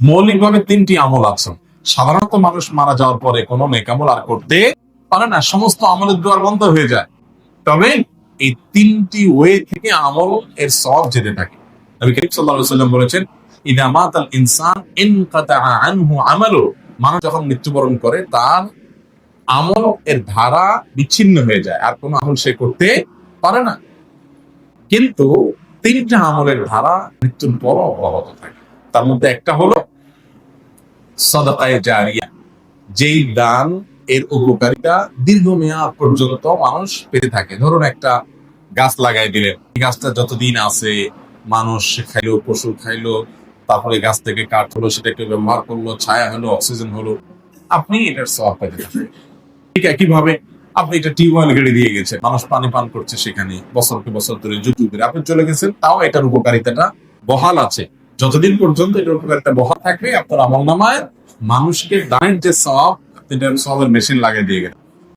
মৌলিকভাবে তিনটি আমল আছে। সাধারণত মানুষ মারা যাওয়ার পরে কোনো নেকামল আর করতে পারে না। সমস্ত আমলের দুয়ার বন্ধ হয়ে যায়। তবে এই তিনটি ওয়ে থেকে আমল এর সব যেতে থাকে। আলাইহি সাল্লাম বলেছেন মাতাল ইনসান ইনকাতা আনহু মানুষ যখন মৃত্যুবরণ করে, তার আমল এর ধারা বিচ্ছিন্ন হয়ে যায়। আর কোনো আমল সে করতে পারে না। কিন্তু তিনটা আমলের ধারা মৃত্যুর পর অব্যাহত থাকে। তার মধ্যে একটা হলো সদকায়ে জারিয়া। যেই দান এর উপকারিতা দীর্ঘমেয়াদ পর্যন্ত মানুষ পেতে থাকে। ধরুন একটা গাছ লাগাই দিলেন। এই গাছটা যতদিন আছে মানুষ খাইলো, পশু খাইলো, তারপরে গাছ থেকে কাঠ হলো সেটাকে ব্যবহার করল, ছায়া হলো, অক্সিজেন হলো, আপনি এটার সব পেতে থাকেন। ঠিক একইভাবে আপনি এটা টিউবওয়েল গেড়ে দিয়ে গেছে মানুষ পানি পান করছে সেখানে, বছরকে বছর ধরে যুগ যুগ ধরে। আপনি চলে গেছেন, তাও এটার উপকারিতাটা বহাল আছে। যতদিন পর্যন্ত এটার উপর একটা বহা থাকবে, আপনার আমল নামায় মানুষকে দানের যে সব আপনি সবের মেশিন লাগিয়ে দিয়ে গেলেন।